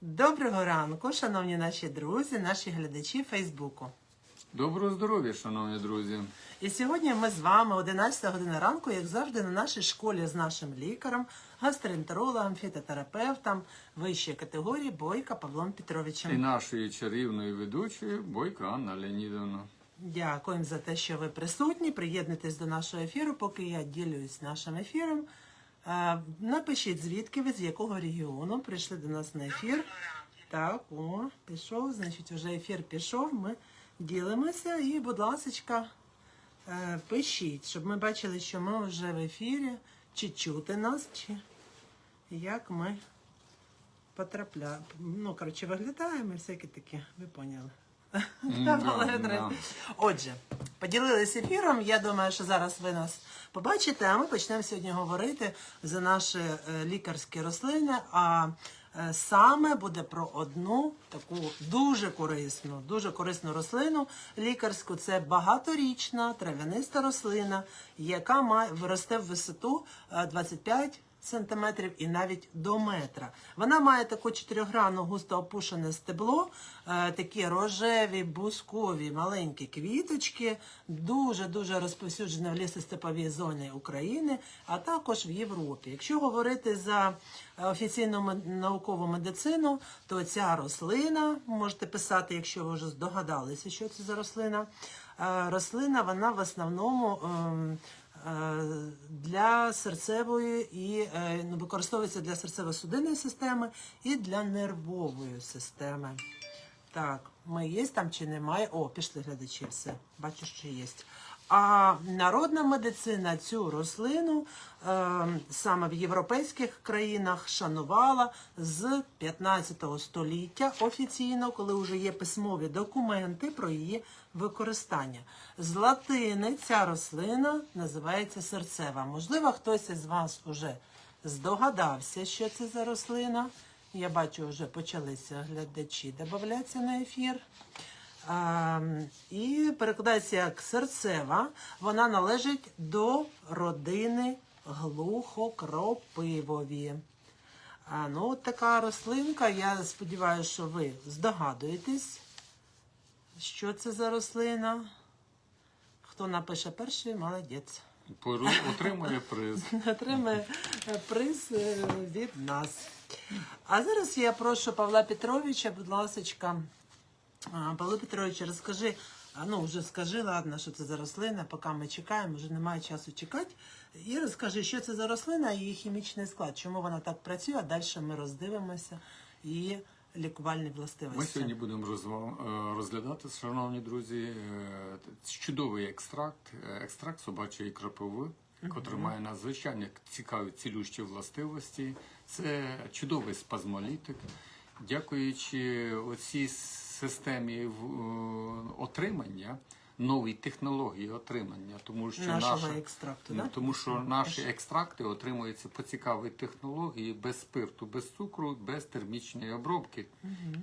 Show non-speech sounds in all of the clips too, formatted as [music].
Доброго ранку, шановні наші друзі, наші глядачі Фейсбуку. Доброго здоров'я, шановні друзі. І сьогодні ми з вами 11 година ранку, як завжди, на нашій школі з нашим лікарем, гастроентерологом, фітотерапевтом вищої категорії Бойка Павлом Петровичем. І нашою чарівною ведучою Бойко Анна Леонідовна. Дякуємо за те, що ви присутні. Приєднуйтесь до нашого ефіру, поки я ділюсь нашим ефіром. Напишіть, звідки ви, з якого регіону прийшли до нас на ефір. Так, о, пішов, значить, вже ефір пішов. Ми ділимося і, будь ласка, е, пишіть, щоб ми бачили, що ми вже в ефірі, чи чути нас, чи як ми потрапляємо. Ну, коротше, виглядаємо і всякі такі, ви поняли. Отже, поділилися ефіром. Я думаю, що зараз ви нас побачите, а ми почнемо сьогодні говорити за наші е, лікарські рослини. А е, саме буде про одну таку дуже корисну, дуже корисну рослину лікарську. Це багаторічна трав'яниста рослина, яка має росте в висоту е, 25 сантиметрів і навіть до метра. Вона має таку чотирьохгранну густо опушене стебло, е, такі рожеві, бускові, маленькі квіточки, дуже-дуже розповсюджена в лісостеповій зоні України, а також в Європі. Якщо говорити за е, офіційну наукову медицину, то ця рослина, можете писати, якщо ви вже здогадалися, що це за рослина. Е, Рослина, вона в основному ем, для серцевої і е, ну, використовується для серцево-судинної системи і для нервової системи. Так, ми є там чи немає? О, пішли глядачі, все. Бачу, що є. А народна медицина цю рослину е, саме в європейських країнах шанувала з 15 століття офіційно, коли вже є письмові документи про її використання. З латини ця рослина називається серцева. Можливо, хтось із вас уже здогадався, що це за рослина. Я бачу, вже почалися глядачі додатися на ефір. А, і перекладається як серцева. Вона належить до родини глухокропивові. А, ну, от така рослинка. Я сподіваюся, що ви здогадуєтесь, що це за рослина. Хто напише перший, молодець. Пору отримує приз. [laughs] Отримає приз е, від нас. А зараз я прошу Павла Петровича, будь ласка. Павло Петрович, розкажи, ну вже скажи, ладно, що це за рослина, поки ми чекаємо, вже немає часу чекати. І розкажи, що це за рослина і її хімічний склад, чому вона так працює, а далі ми роздивимося її лікувальні властивості. Ми сьогодні будемо е, розглядати, шановні друзі, е, чудовий екстракт, е, екстракт собачої крапиви, котрий має надзвичайно цікаві цілющі властивості. Це чудовий спазмолітик. Дякуючи оцій системі е, отримання, новій технології отримання, тому що Нашого наша, екстракту, да? тому що наші екстракти отримуються по цікавій технології без спирту, без цукру, без термічної обробки.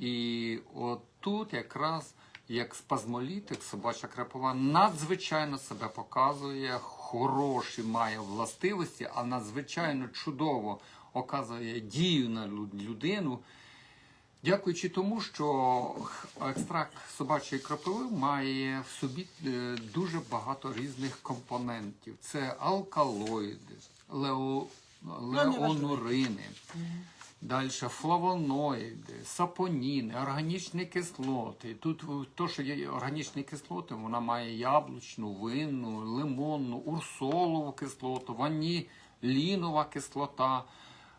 І от тут якраз як спазмолітик, собача крапива надзвичайно себе показує, хороші має властивості, а надзвичайно чудово оказує дію на лю- людину. Дякуючи тому, що екстракт собачої крапиви має в собі е, дуже багато різних компонентів. Це алкалоїди, лео, леонурини, далі флавоноїди, сапоніни, органічні кислоти. Тут то, що є органічні кислоти, вона має яблучну, винну, лимонну, урсолову кислоту, ванілінова кислота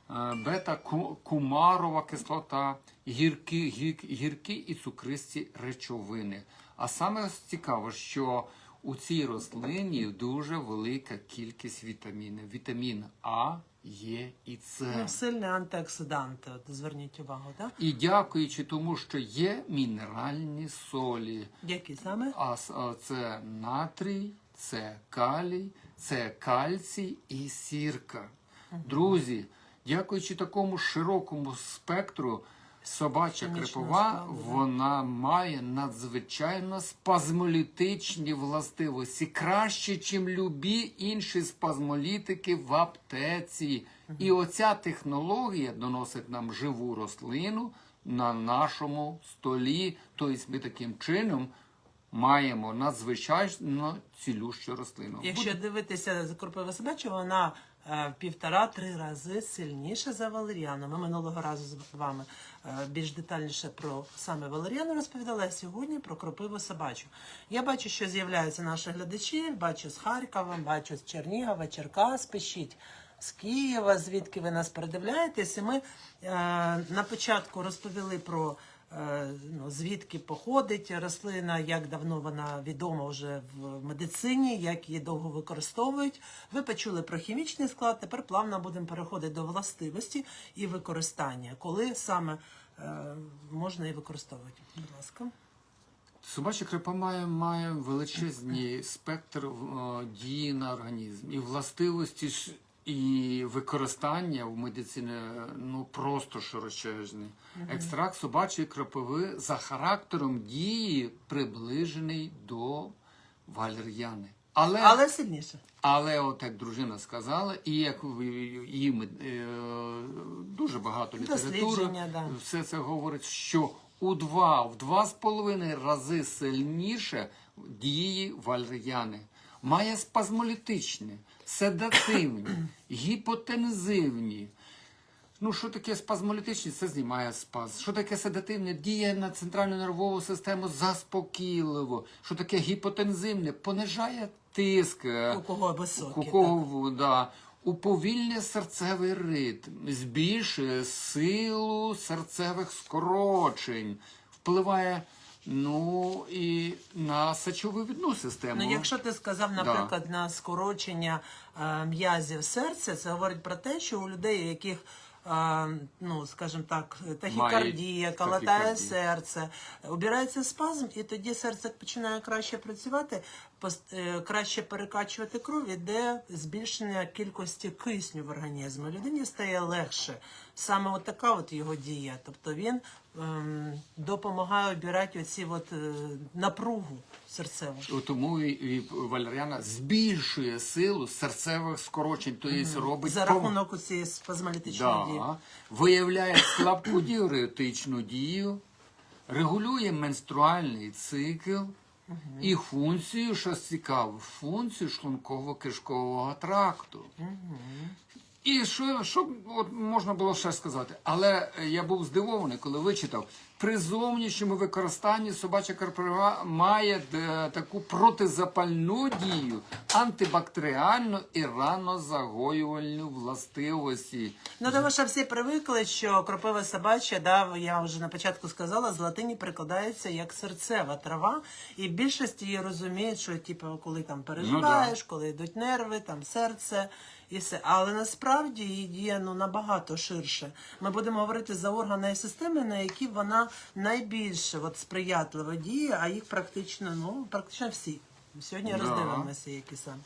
бета-кумарова кислота, гіркі, гір- гіркі і цукристі речовини. А саме цікаво, що у цій рослині дуже велика кількість вітамінів. Вітамін А, Е і С. Ну, сильні антиоксиданти, от, зверніть увагу, так? І дякуючи тому, що є мінеральні солі. Які саме? А а це натрій, це калій, це кальцій і сірка. Друзі, дякуючи такому широкому спектру, собача крипова, вона має надзвичайно спазмолітичні властивості, краще, ніж любі інші спазмолітики в аптеці. І оця технологія доносить нам живу рослину на нашому столі. Тобто ми таким чином маємо надзвичайно цілющу рослину. Якщо дивитися за собачу, вона в півтора-три рази сильніша за валеріану. Ми минулого разу з вами е, більш детальніше про саме валеріану розповідали, а сьогодні про кропиву собачу. Я бачу, що з'являються наші глядачі, бачу з Харкова, бачу з Чернігова, Черкас, пишіть. З Києва, звідки ви нас передивляєтесь, і ми е, на початку розповіли про е, ну, звідки походить рослина, як давно вона відома вже в медицині, як її довго використовують. Ви почули про хімічний склад. Тепер плавно будемо переходити до властивості і використання, коли саме е, можна її використовувати. Будь ласка. Собача крипа має, має величезний спектр е, дії на організм. І властивості і використання в медицині ну просто широчезні. Екстракт собачої кропиви за характером дії приближений до валер'яни. Але, але... Але от як дружина сказала, і як і е, дуже багато літератури да. все це говорить, що у два, в два з половиною рази сильніше дії валер'яни. Має спазмолітичні, седативні, гіпотензивні. Ну, що таке спазмолітичні? Це знімає спаз. Що таке седативне? Діє на центральну нервову систему заспокійливо. Що таке гіпотензивне? Понижає тиск. е, У кого високий, У кого, да. Уповільнює серцевий ритм, збільшує силу серцевих скорочень, впливає ну, і на сечовивідну систему. Ну, якщо ти сказав, наприклад, на скорочення е, м'язів серця, це говорить про те, що у людей, у яких е, ну, скажімо так, тахікардія, калатає серце, обирається спазм, і тоді серце починає краще працювати, краще перекачувати кров, іде збільшення кількості кисню в організмі. Людині стає легше. Саме от така от його дія. Тобто він ем, допомагає обирати оці от, е, напругу серцеву. Тому і, і валеріана збільшує силу серцевих скорочень, тобто робить За рахунок цієї спазмолітичної дії. Виявляє слабку [coughs] діуретичну дію, регулює менструальний цикл і функцію, що цікаво, функцію шлунково-кишкового тракту. І що, що от можна було ще сказати? Але я був здивований, коли вичитав. При зовнішньому використанні собача карпова має е, таку протизапальну дію, антибактеріальну і ранозагоювальну властивості. Ну, тому що всі привикли, що кропива собача, да, я вже на початку сказала, з латині перекладається як серцева трава, і більшість її розуміють, що типу, коли там переживаєш, коли йдуть нерви, там серце і все. Але насправді її діє ну, набагато ширше. Ми будемо говорити за органи і системи, на які вона найбільше от, сприятливо діє, а їх практично, ну, практично всі. Сьогодні Да. роздивимося, які саме.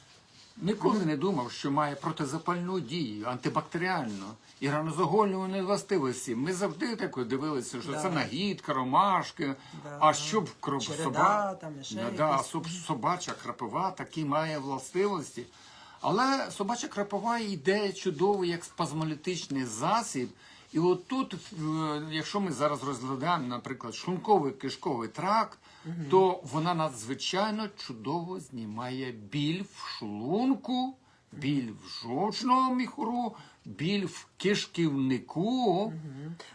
Ніколи не думав, що має протизапальну дію, антибактеріальну і ранозагоювальні властивості. Ми завжди так дивилися, що Да. це нагідка, ромашки, Да. а щоб кров Череда, соба... там ще да, да, якісь. соб- собача крапива такі має властивості. Але собача крапива йде чудово як спазмолітичний засіб. І отут, в- якщо ми зараз розглядаємо, наприклад, шлунковий кишковий тракт, то вона надзвичайно чудово знімає біль в шлунку, біль в жовчному міхуру, біль в кишківнику.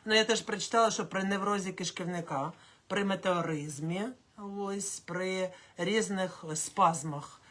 Ну, я теж прочитала, що при неврозі кишківника, при метеоризмі, ось при різних спазмах,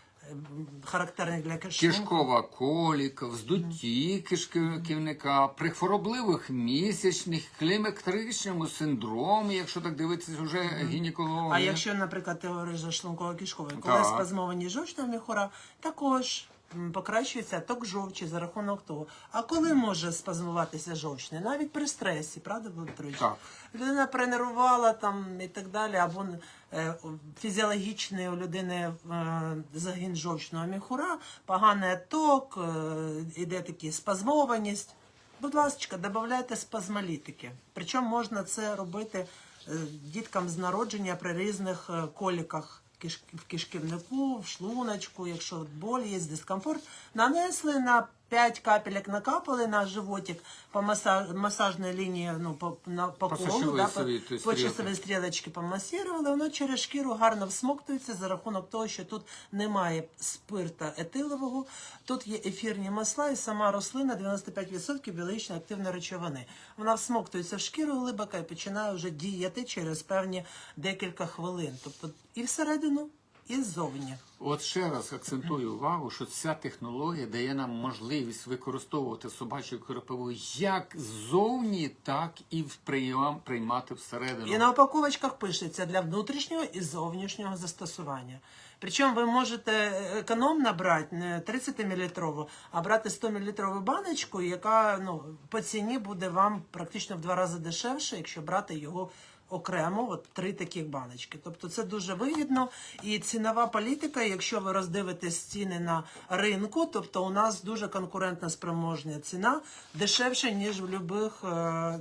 характерних для кишки. Кишкова коліка, вздутті кишківника, при хворобливих місячних, клімактеричному синдромі, якщо так дивитися вже гінекологія. А якщо, наприклад, ти говориш за шлунково-кишковий, коли спазмовані жовчного міхура, також покращується ток жовчі за рахунок того. А коли може спазмуватися жовчний? Навіть при стресі, правда, Володимирович? Так. Людина пренервувала там і так далі, або е, фізіологічний у людини е, загін жовчного міхура, поганий ток, е, іде такі спазмованість. Будь ласка, додавайте спазмолітики. Причому можна це робити е, діткам з народження при різних е, коліках в кишківнику, в шлуночку, якщо боль є, дискомфорт. Нанесли на 5 капелек накапали на животик по масаж, масажной линии, ну, по, на, по, По колу, да, по, по часовій стрілочки помасірували, воно через шкіру гарно всмоктується за рахунок того, що тут немає спирта етилового, тут є ефірні масла і сама рослина 95% біологічно активної речовини. Вона всмоктується в шкіру глибоко і починає вже діяти через певні декілька хвилин. Тобто і всередину, і ззовні. От ще раз акцентую увагу, що ця технологія дає нам можливість використовувати собачу кропиву як ззовні, так і в прийом приймати всередину. І на упаковочках пишеться для внутрішнього і зовнішнього застосування. Причому ви можете економно брати не 30 мл, а брати 100 мл баночку, яка ну, по ціні буде вам практично в два рази дешевше, якщо брати його окремо, от три таких баночки. Тобто це дуже вигідно. І цінова політика, якщо ви роздивитесь ціни на ринку, тобто у нас дуже конкурентна спроможна ціна, дешевше, ніж в любих е,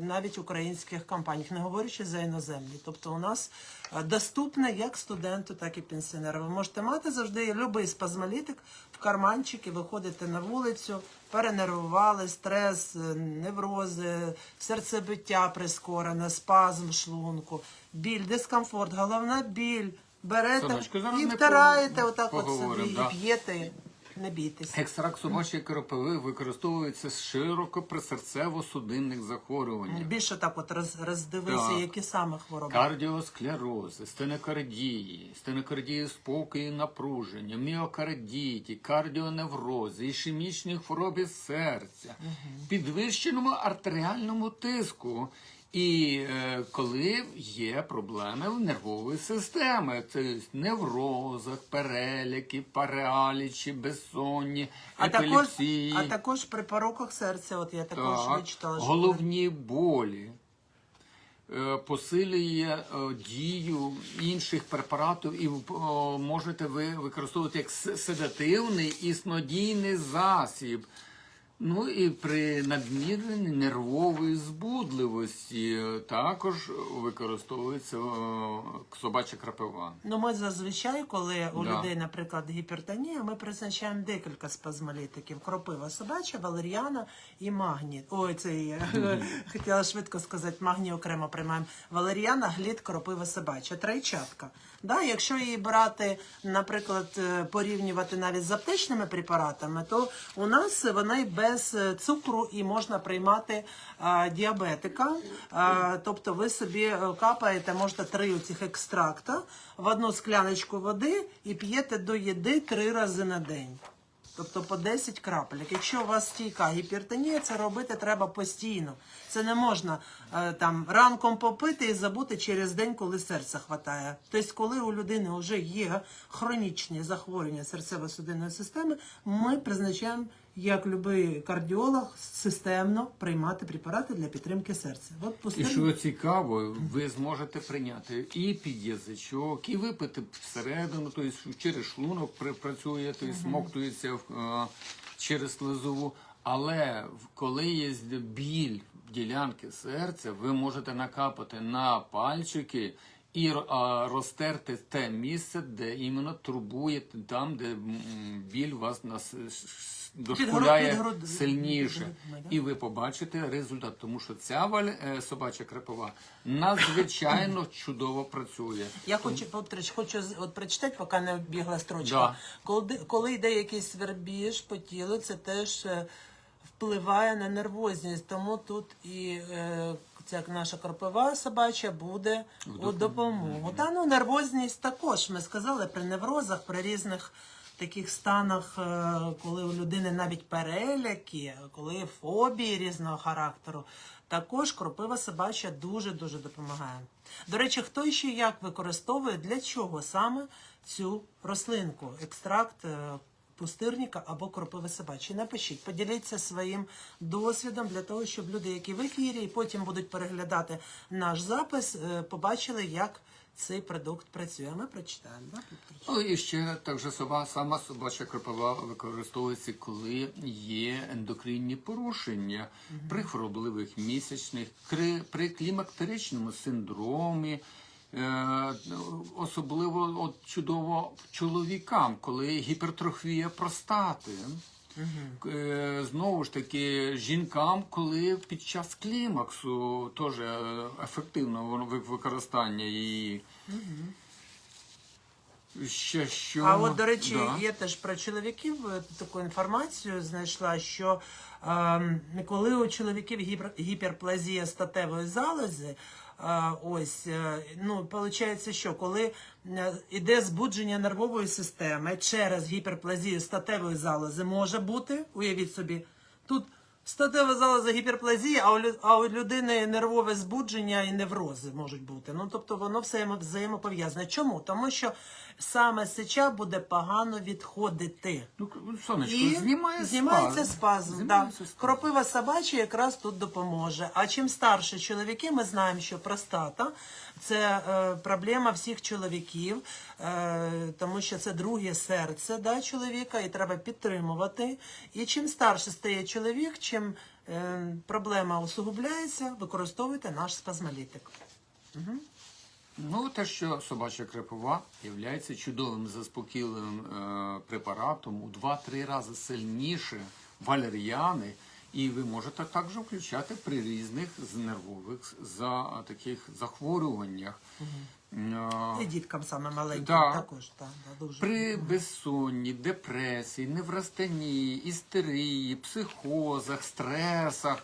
навіть українських компаніях, не говорячи за іноземні. Тобто у нас е, доступне як студенту, так і пенсіонеру. Ви можете мати завжди будь-який спазмолітик в карманчик і виходите на вулицю, перенервували, стрес, е, неврози, серцебиття прискорене, спазм шлунку, біль, дискомфорт, головна біль. Берете Сонечко, зараз і ми втираєте по- отак от поговоримо, собі да. і п'єте. Не бійтесь. Екстракт собачої кропиви використовується широко при серцево-судинних захворюваннях. Більше так от роз, роздивися, Так. які саме хвороби. Кардіосклерози, стенокардії, стенокардії спокою і напруження, міокардіті, кардіоневрози, ішемічні хвороби серця, підвищеному артеріальному тиску. І е, коли є проблеми в нервової системи, тобто неврозах, переляки, паралічі, безсонні, А також, а також при пороках серця, от я також Так, вичитала. що головні болі. Е, Посилює е, дію інших препаратів і е, можете ви використовувати як седативний і снодійний засіб. Ну і при надмірній нервової збудливості е, також використовується е, собача крапива. Ну, ми зазвичай, коли у Да. людей, наприклад, гіпертонія, ми призначаємо декілька спазмолітиків: кропива собача, валеріана і магні. Ой, це я [laughs] хотіла швидко сказати, магні окремо приймаємо. Валеріана, глід, кропива собача. Тройчатка. Да, якщо її брати, наприклад, е, порівнювати навіть з аптечними препаратами, то у нас вона й без е, цукру і можна приймати а, діабетика. А, тобто ви собі е, капаєте, можете три оцих екстракта в одну скляночку води і п'єте до їди три рази на день. Тобто по 10 крапель. Якщо у вас стійка гіпертонія, це робити треба постійно. Це не можна е, там ранком попити і забути через день, коли серце хватає. Тобто, коли у людини вже є хронічні захворювання серцево-судинної системи, ми призначаємо, як будь-який кардіолог, системно приймати препарати для підтримки серця. От І що цікаво, ви зможете прийняти і під язичок, і випити всередину, тобто через шлунок працює, тобто смоктується е, через слизову. Але коли є біль ділянки серця, ви можете накапати на пальчики і розтерти те місце, де іменно турбує, там, де біль вас нас дошкуляє сильніше. І ви побачите результат, тому що ця валь- е, собача крапива надзвичайно [coughs] чудово працює. Я хочу хочу от прочитати, поки не бігла строчка. Да. Коли, коли йде якийсь свербіж по тілу, це теж е, впливає на нервозність. Тому тут і е, ця наша кропива собача буде у допомогу. Та ну нервозність також. Ми сказали при неврозах, при різних. Таких станах, е, коли у людини навіть переляки, коли фобії різного характеру, також кропива собача дуже-дуже допомагає. До речі, хто ще як використовує, для чого саме цю рослинку, екстракт е, пустирника або кропиви собачі. Напишіть, поділіться своїм досвідом для того, щоб люди, які в ефірі, і потім будуть переглядати наш запис, е, побачили, як цей продукт працює. Ми прочитаємо. Да? Ну і ще також соба, сама собача кропива використовується, коли є ендокринні порушення при хворобливих місячних, при, при клімактеричному синдромі. Е, особливо от чудово чоловікам, коли гіпертрофія простати. Е, Знову ж таки, жінкам, коли під час клімаксу теж е, ефективно використання її. Ще що? А от, до речі, Да. є теж про чоловіків е, таку інформацію знайшла, що ем, коли у чоловіків гіпер, гіперплазія статевої залози, е, ось, е, ну, виходить, що коли йде іде збудження нервової системи через гіперплазію статевої залози, може бути, уявіть собі, тут статева залоза гіперплазія, а у, людини нервове збудження і неврози можуть бути. Ну, тобто воно взаємо, взаємопов'язане. Чому? Тому що саме сеча буде погано відходити. Ну, сонечко, І знімає знімається спазм. спазм. Да. Спазм. Кропива собача якраз тут допоможе. А чим старше чоловіки, ми знаємо, що простата це е, проблема всіх чоловіків, е, тому що це друге серце да, чоловіка, і треба підтримувати. І чим старше стає чоловік, чим е, проблема усугубляється, використовуйте наш спазмолітик. Ну, те, що собача крапива є чудовим заспокійливим е, препаратом у 2-3 рази сильніше валеріани, і ви можете також включати при різних нервових за таких захворюваннях. Е, І діткам саме маленьким Да. також. Да, да, дуже. При безсонні, депресії, неврастенії, істерії, психозах, стресах.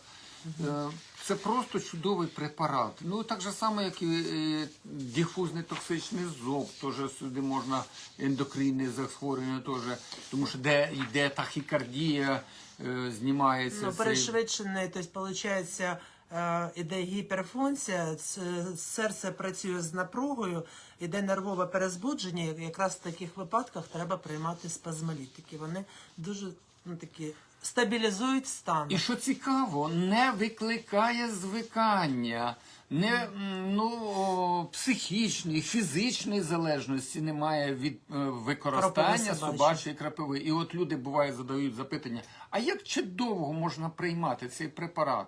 Е, Це просто чудовий препарат. Ну так же само, як і е, дифузний токсичний зоб, теж сюди можна ендокринне захворювання, теж, тому що де йде тахікардія, знімається. Ну, цей- перешвидшений, тобто, виходить, е, іде гіперфункція, серце працює з напругою, іде нервове перезбудження. Якраз в таких випадках треба приймати спазмолітики. Вони дуже ну, такі стабілізують стан. І що цікаво, не викликає звикання, не ну, психічної, фізичної залежності немає від е, використання собачі собачої крапиви. І от люди бувають задають запитання: а як чи довго можна приймати цей препарат?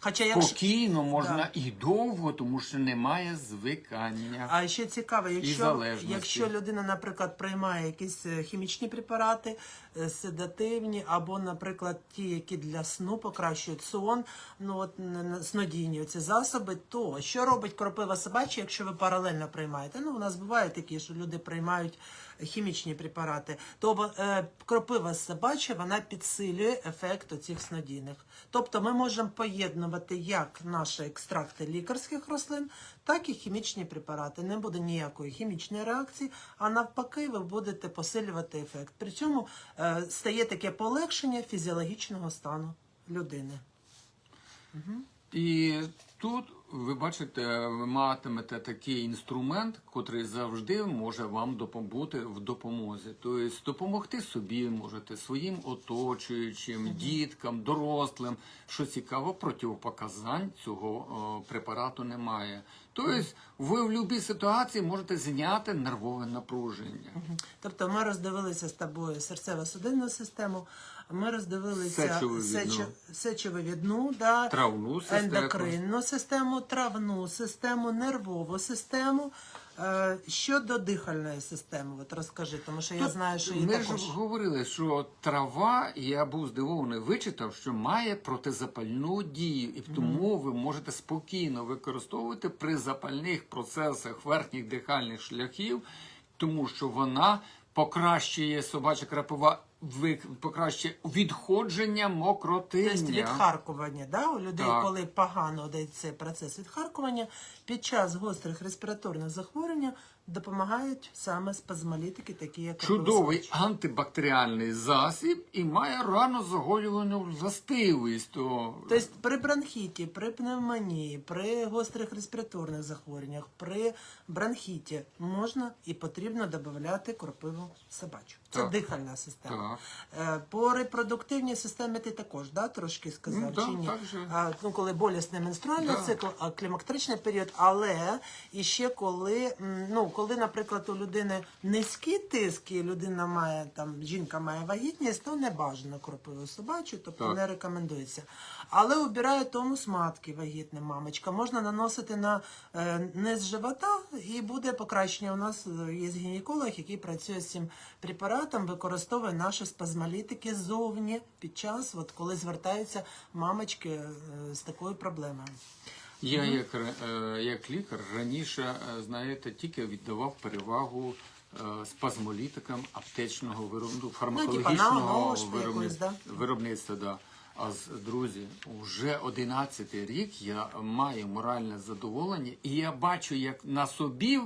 Хоча якщо Спокійно можна Да. і довго, тому що немає звикання. А ще цікаво, якщо, залежності. якщо людина, наприклад, приймає якісь е, хімічні препарати, е, седативні, або, наприклад, ті, які для сну покращують сон, ну от н- н- снодійні ці засоби, то що робить кропива собача, якщо ви паралельно приймаєте? Ну, у нас буває такі, що люди приймають хімічні препарати, то е, кропива собача вона підсилює ефект цих снодійних. Тобто ми можемо поєднувати як наші екстракти лікарських рослин, так і хімічні препарати. Не буде ніякої хімічної реакції, а навпаки, ви будете посилювати ефект. При цьому е, стає таке полегшення фізіологічного стану людини. І тут ви бачите, ви матимете такий інструмент, котрий завжди може вам допом- бути в допомозі. Тобто допомогти собі можете своїм оточуючим, діткам, дорослим. Що цікаво, противопоказань цього о, препарату немає. Тобто, ви в будь-якій ситуації можете зняти нервове напруження. Тобто ми роздивилися з тобою серцево-судинну систему, ми роздивилися Сечовивідну. сечо- сечовивідну, да, Травну систему. ендокринну систему, травну систему, нервову систему. Е, Щодо дихальної системи, от розкажи, тому що я знаю, що її ми також. ж говорили, що трава, я був здивований, вичитав, що має протизапальну дію, і тому ви можете спокійно використовувати при запальних процесах верхніх дихальних шляхів, тому що вона покращує собача крапива, покращує відходження мокротиння. Тобто відхаркування, да? у людей, Так. коли погано йде цей процес відхаркування, під час гострих респіраторних захворювань допомагають саме спазмолітики, такі як Чудовий антибактеріальний засіб і має ранозагоювану властивість. То... Тобто при бронхіті, при пневмонії, при гострих респіраторних захворюваннях, при бронхіті можна і потрібно додати кропиву собачу. Це Так. дихальна система. Так. Е, По репродуктивній системі ти також да, трошки сказав, Ну, да, чи ні? так же. А, ну, коли болісний менструальний Да. цикл, а клімактеричний період, але і ще коли, ну, коли, наприклад, у людини низькі тиски, людина має там, жінка має вагітність, то не бажано кропиву собачу, тобто Так. не рекомендується. Але обирає тонус матки вагітна мамочка. Можна наносити на е, низ живота і буде покращення. У нас е, є гінеколог, який працює з цим препаратом. використовує наші спазмолітики ззовні під час, от коли звертаються мамочки е, з такою проблемою. Я як, е, як лікар раніше, е, знаєте, тільки віддавав перевагу е, спазмолітикам аптечного виробництва, фармакологічного наголошую виробни- виробництва. да? виробництва. Да. А з друзі, вже 11 рік я маю моральне задоволення, і я бачу, як на собі е,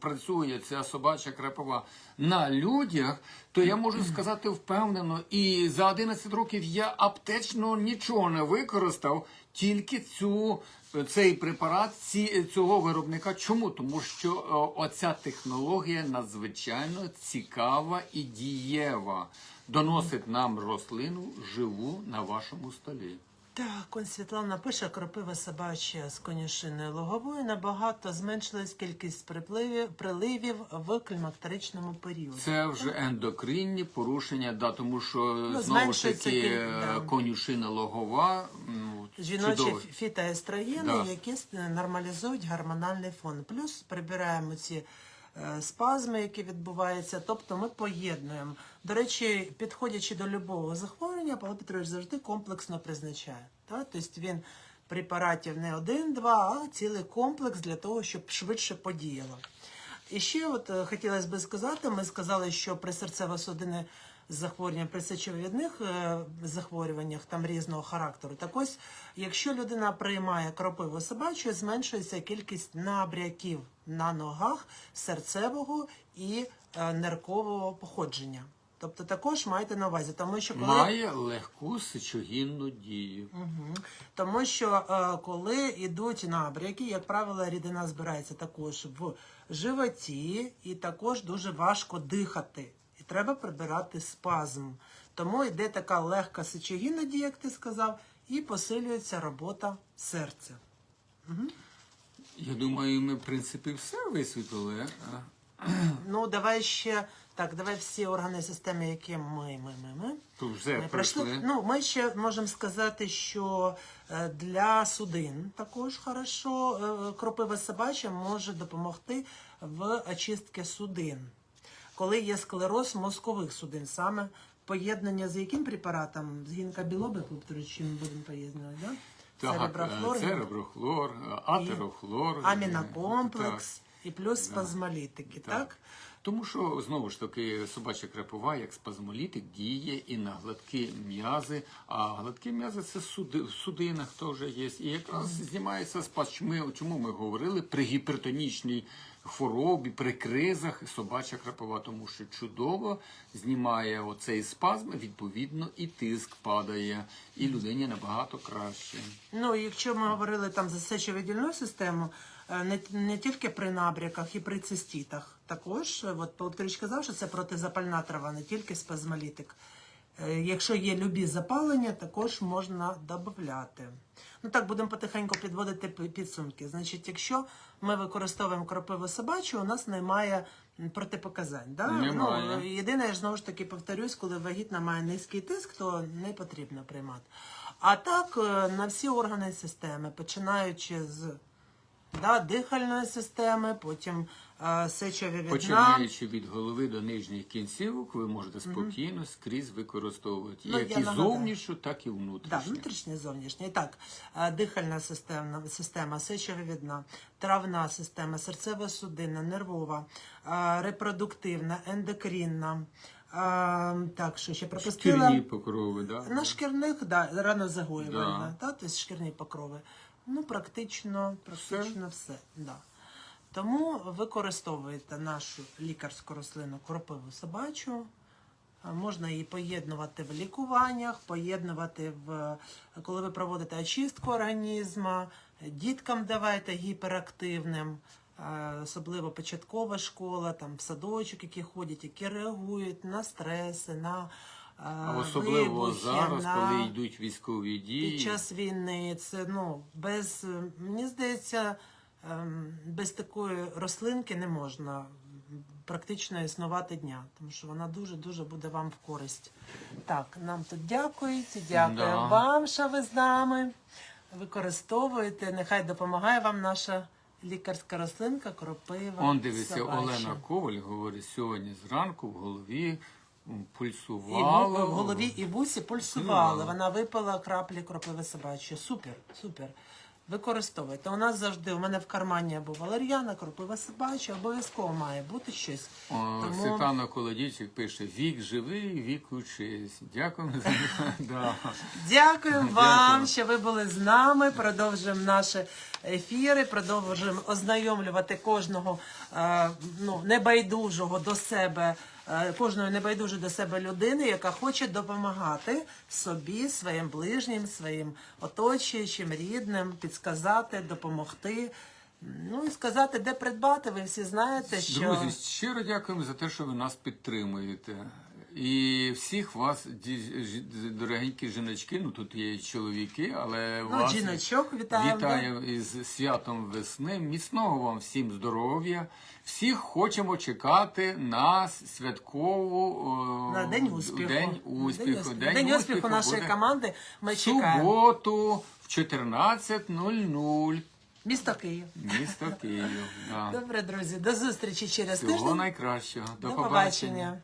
працює ця собача крепова на людях, то я можу сказати впевнено, і за 11 років я аптечно нічого не використав, тільки цю цей препарат ці, цього виробника. Чому? Тому що оця технологія надзвичайно цікава і дієва. Доносить нам рослину живу на вашому столі. Так, он Світлана пише, кропива собача з конюшиною логовою набагато зменшилась кількість припливів, приливів в клімактеричному періоді. Це вже ендокринні порушення, да, тому що знову ж таки кіль- е, конюшина логова. ну, Жіночі чудово. фітоестрогени, Да. які нормалізують гормональний фон. Плюс прибираємо ці е, спазми, які відбуваються. Тобто ми поєднуємо. До речі, підходячи до любого захворювання, Павло Петрович завжди комплексно призначає. Так? Тобто він препаратів не один-два, а цілий комплекс для того, щоб швидше подіяло. І ще от е, хотілося би сказати, ми сказали, що при серцево-судинних захворюваннях, при сечовідних е, захворюваннях там різного характеру. Так ось, якщо людина приймає кропиву собачу, зменшується кількість набряків на ногах серцевого і е, ниркового походження. Тобто також майте на увазі, тому що коли Має легку сечогінну дію. Мгм. Тому що е, коли йдуть набряки, як правило, рідина збирається також в животі, і також дуже важко дихати. І треба прибирати спазм. Тому йде така легка сечогінна дія, як ти сказав, і посилюється робота серця. Я думаю, ми, в принципі, все висвітлили. [clears throat] Ну, давай ще так, давай всі органи системи, які ми, ми, ми, ми. То вже Ми пройшли. пройшли. Ну, ми ще можемо сказати, що е, для судин також хорошо е, кропива собача може допомогти в очистці судин. Коли є склероз мозкових судин, саме поєднання з яким препаратом? З гінкобілоби, чим ми будемо поєднувати, да? Так, Цереброфлор, е, цереброхлор, атерохлор. амінокомплекс і плюс спазмолітики, так? Тому що знову ж таки собача крепова, як спазмолітик, діє і на гладкі м'язи. А гладкі м'язи це суди, в судинах теж є. І якраз знімається спаз. Чому, чому ми говорили при гіпертонічній хворобі, при кризах собача крепова, тому що чудово знімає оцей спазм, відповідно, і тиск падає, і людині набагато краще. Ну, якщо ми говорили там за сечовидільну систему, не, не тільки при набряках і при цистітах, також, е, от Павлович казав, що це протизапальна трава, не тільки спазмолітик. Е, Якщо є любі запалення, також можна додати. Ну так, будемо потихеньку підводити підсумки. Значить, якщо ми використовуємо кропиву собачу, у нас немає протипоказань. Да? Немає. Ну, Єдине, я знову ж таки повторюсь, коли вагітна має низький тиск, то не потрібно приймати. А так, е, на всі органи системи, починаючи з да, дихальної системи, потім е, сечові Починаючи від голови до нижніх кінцівок, ви можете спокійно скрізь використовувати Ну, як я і нагадаю. зовнішню, так і Да, внутрішню. внутрішнє, зовнішнє. І так, е, дихальна система, система сечовивідна, травна система, серцево-судинна, нервова, е, репродуктивна, ендокринна. е, Так, що ще пропустила? Шкірні покрови, да? На шкірних, да, рано загоювальна, Да. тобто шкірні покрови. Ну, практично, практично все. да. Тому використовуєте нашу лікарську рослину кропиву собачу. Можна її поєднувати в лікуваннях, поєднувати в коли ви проводите очистку організму, діткам давайте гіперактивним, особливо початкова школа, там в садочок, які ходять, які реагують на стреси, на А особливо вибухи, зараз, на... коли йдуть військові дії. Під час війни це ну без мені здається, ем, без такої рослинки не можна практично існувати дня, тому що вона дуже дуже буде вам в користь. Так, нам тут дякують, дякую Да. вам, що ви з нами. Використовуєте. Нехай допомагає вам наша лікарська рослинка, кропива. Он дивиться, собача. Олена Коваль говорить, сьогодні зранку в голові І в, голові і в вусі пульсували. Вона випила краплі кропиви собачої. Супер, супер. Використовуйте. У нас завжди, у мене в кармані або валер'яна, кропива собача, обов'язково має бути щось. О, Тому- Світлана Колодійчик пише: вік живий, вік учись. Дякуємо за [laughs] да. Дякую вам, Дякую. що ви були з нами. Продовжуємо наші ефіри, продовжуємо ознайомлювати кожного е, ну, небайдужого до себе, кожної небайдуже до себе людини, яка хоче допомагати собі, своїм ближнім, своїм оточуючим, рідним, підсказати, допомогти. Ну і сказати, де придбати. Ви всі знаєте, що Друзі, щиро дякуємо за те, що ви нас підтримуєте. І всіх вас, дорогенькі жіночки, ну тут є чоловіки, але ну, вас жіночок вітаємо. да? із святом весни. Міцного вам всім здоров'я. Всіх хочемо чекати на святкову На день успіху. День успіху. День, день успіху нашої буде команди. Ми в чекаємо. суботу в 14.00. Місто Київ. Місто Київ. Да. Добре, друзі, до зустрічі через Всього тиждень. найкращого. До, До побачення. побачення.